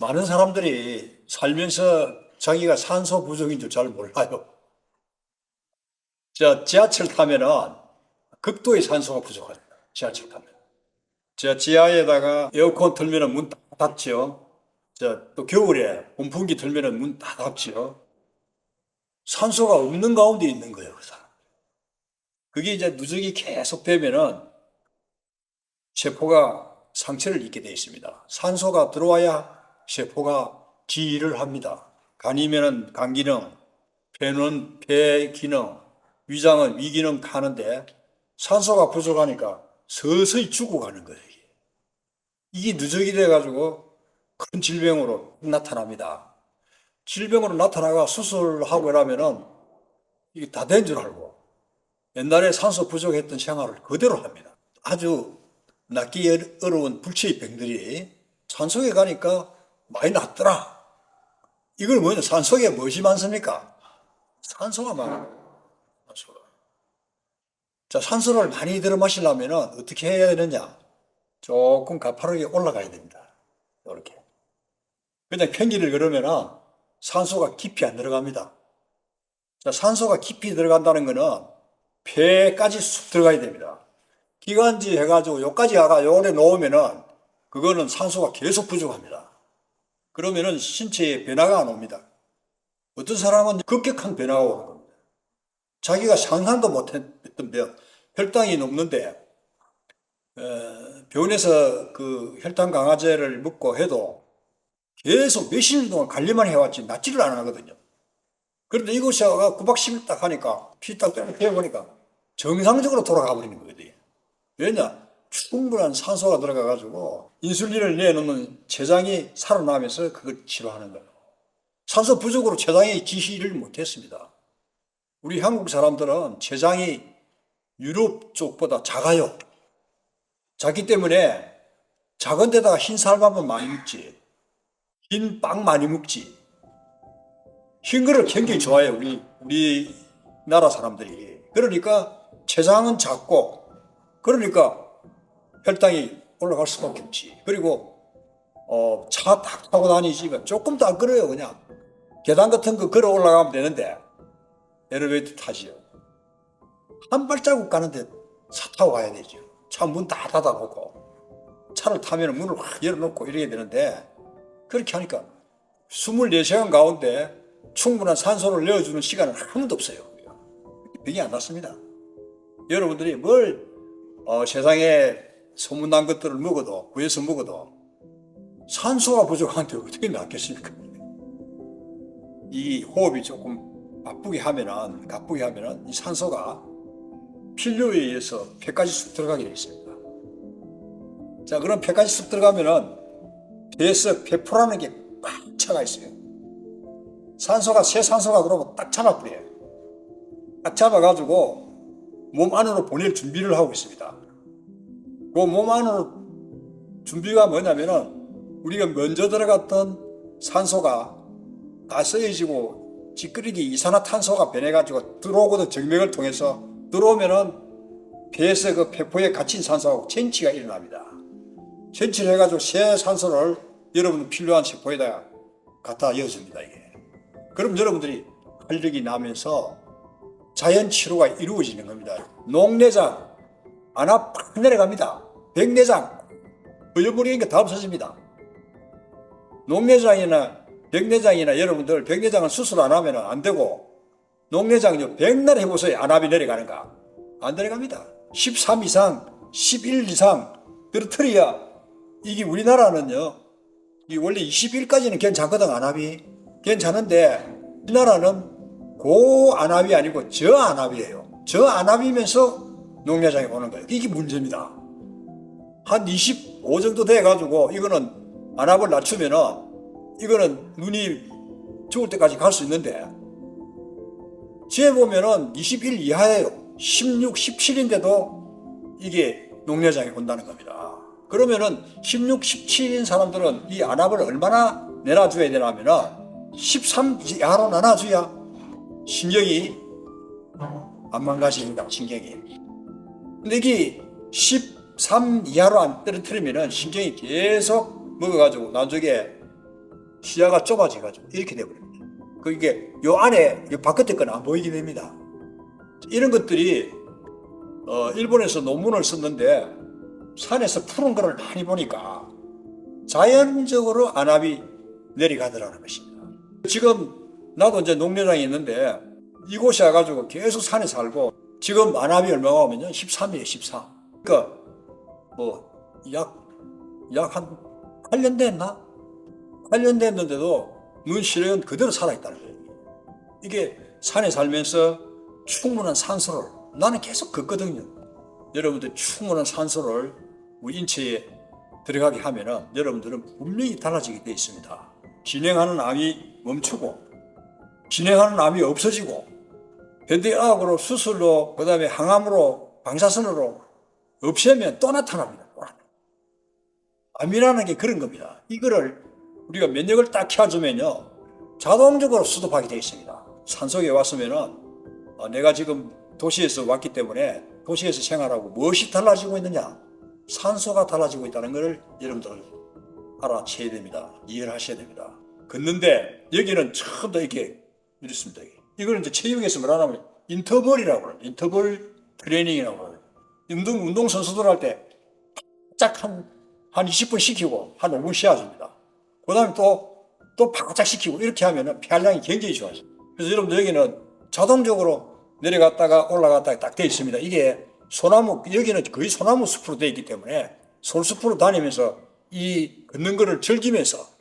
많은 사람들이 살면서 자기가 산소 부족인 줄 잘 몰라요. 저 지하철 타면은 극도의 산소가 부족합니다. 지하철 타면. 저 지하에다가 에어컨 틀면은 문다 닫죠. 저또 겨울에 온풍기 틀면은 문 다 닫죠. 산소가 없는 가운데 있는 거예요, 그 사람. 그게 이제 누적이 계속 되면은 세포가 상처를 입게 되어 있습니다. 산소가 들어와야 세포가 기일을 합니다. 간이면은 간 기능, 폐는 폐 기능, 위장은 위 기능 다 하는데 산소가 부족하니까 서서히 죽어가는 거예요. 이게, 누적이 돼가지고 큰 질병으로 나타납니다. 질병으로 나타나가 수술하고 이러면은 이게 다 된 줄 알고 옛날에 산소 부족했던 생활을 그대로 합니다. 아주 낫기 어려- 어려운 불치의 병들이 산속에 가니까 많이 낫더라. 이걸 뭐냐? 산속에 무엇이 많습니까? 산소가 많아요. 산소가. 자, 산소를 많이 들어 마시려면 어떻게 해야 되느냐? 조금 가파르게 올라가야 됩니다. 이렇게. 그냥 편기를 걸으면 산소가 깊이 안 들어갑니다. 자, 산소가 깊이 들어간다는 것은 폐까지 쑥 들어가야 됩니다. 기관지 해가지고 여기까지 가가 요래 놓으면은 그거는 산소가 계속 부족합니다. 그러면은 신체에 변화가 안 옵니다. 어떤 사람은 급격한 변화가 오는 겁니다. 자기가 상상도 못했던 병, 혈당이 높는데 어, 병원에서 그 혈당 강화제를 먹고 해도 계속 몇십 년 동안 관리만 해왔지 낫지를 안 하거든요. 그런데 이곳에 와가 9박 10일 딱 하니까 피 딱 빼보니까 정상적으로 돌아가 버리는 거거든요. 왜냐? 충분한 산소가 들어가가지고 인슐린을 내놓는 췌장이 살아나면서 그걸 치료하는 거예요. 산소 부족으로 췌장이 지시를 못했습니다. 우리 한국 사람들은 췌장이 유럽 쪽보다 작아요. 작기 때문에 작은 데다가 흰 쌀밥은 많이 먹지. 흰 빵 많이 먹지. 흰 거를 굉장히 좋아해요. 우리, 우리 나라 사람들이. 그러니까 췌장은 작고, 그러니까 혈당이 올라갈 수밖에 없지. 그리고, 어, 차탁 타고 다니지. 조금 더안 걸어요, 그냥. 계단 같은 거 걸어 올라가면 되는데, 엘리베이터 타지요. 한 발자국 가는데 차 타고 가야 되죠. 차 문 다 닫아놓고, 차를 타면 문을 확 열어놓고 이래야 되는데, 그렇게 하니까 24시간 가운데 충분한 산소를 내어주는 시간은 한 번도 없어요. 병이 안 났습니다. 여러분들이 뭘 어, 세상에 소문난 것들을 먹어도 구해서 먹어도 산소가 부족한데 어떻게 낫겠습니까? 이 호흡이 조금 바쁘게 하면은 가쁘게 하면은 이 산소가 필요에 의해서 폐까지 쑥 들어가게 되어 있습니다. 자, 그럼 폐까지 쑥 들어가면은 폐에서 폐포라는 게 꽉 차가 있어요. 산소가 새 산소가 들어오면 딱 잡아버려요. 딱 잡아가지고 몸 안으로 보낼 준비를 하고 있습니다. 그몸 안으로 준비가 뭐냐면은 우리가 먼저 들어갔던 산소가 다 쓰여지고 찌끄리기 이산화탄소가 변해가지고 들어오거든 정맥을 통해서 들어오면은 폐에서 그 폐포에 갇힌 산소하고 쟁취가 일어납니다. 쟁취를 해가지고 새 산소를 여러분 필요한 세포에다가 갖다 이어줍니다 이게. 그럼 여러분들이 활력이 나면서 자연 치료가 이루어지는 겁니다. 녹내장 안압 팍 내려갑니다. 백내장 버려버리니까 다 없어집니다. 녹내장이나 백내장이나 여러분들 백내장은 수술 안 하면 안 되고 녹내장요 백날 해보세요. 안압이 내려가는가? 안 내려갑니다. 13 이상 11 이상 떨어뜨려야 이게 우리나라는요 이 원래 21까지는 괜찮거든 안압이? 괜찮은데 우리나라는 고 안압이 아니고 저 안압이에요. 저 안압이면서 농내장이 오는 거예요. 이게 문제입니다 한 25 정도 돼가지고 이거는 안압을 낮추면은 이거는 눈이 죽을 때까지 갈 수 있는데 제 보면은 21 이하예요 16, 17인데도 이게 농내장이 온다는 겁니다 그러면은 16, 17인 사람들은 이 안압을 얼마나 내놔줘야 되냐면은 13 이하로 나눠줘야 신경이 안 망가집니다. 신경이. 근데 이게 13 이하로 안 떨어뜨리면은 신경이 계속 먹어가지고 나중에 시야가 좁아져가지고 이렇게 돼버립니다. 그 이게 요 안에 요 바깥에 건 안 보이게 됩니다. 이런 것들이 어, 일본에서 논문을 썼는데 산에서 푸른 거를 많이 보니까 자연적으로 안압이 내려가더라는 것입니다. 지금 나도 이제 농내장에 있는데 이곳에 와가지고 계속 산에 살고 지금 안압이 얼마가 오면요 13이에요 13. 그러니까 뭐 약 약 한 8년 됐나? 8년 됐는데도 눈 시력은 그대로 살아있다는 거예요. 이게 산에 살면서 충분한 산소를 나는 계속 걷거든요. 여러분들 충분한 산소를 우리 인체에 들어가게 하면은 여러분들은 분명히 달라지게 되어 있습니다. 진행하는 암이 멈추고 진행하는 암이 없어지고 현대의학으로 수술로 그다음에 항암으로 방사선으로 없애면 또 나타납니다. 암이라는 게 그런 겁니다. 이거를 우리가 면역을 딱 켜주면요 자동적으로 수습하게 되어 있습니다. 산속에 왔으면은 어, 내가 지금 도시에서 왔기 때문에 도시에서 생활하고 무엇이 달라지고 있느냐? 산소가 달라지고 있다는 것을 여러분들 알아채야 됩니다. 이해를 하셔야 됩니다. 걷는데 여기는 처음부터 이렇게 이렇습니다. 이걸 이제 체육에서 말하면 인터벌이라고 그래요. 인터벌 트레이닝이라고 그래요. 운동, 운동 선수들 할때짝 한, 한 20분 시키고 한 5분 쉬어줍니다. 그 다음에 또, 또 바짝 시키고 이렇게 하면은 폐활량이 굉장히 좋아져요. 그래서 여러분들 여기는 자동적으로 내려갔다가 올라갔다가 딱 되어 있습니다. 이게 소나무, 여기는 거의 소나무 숲으로 되어 있기 때문에 솔숲으로 다니면서 이 걷는 거를 즐기면서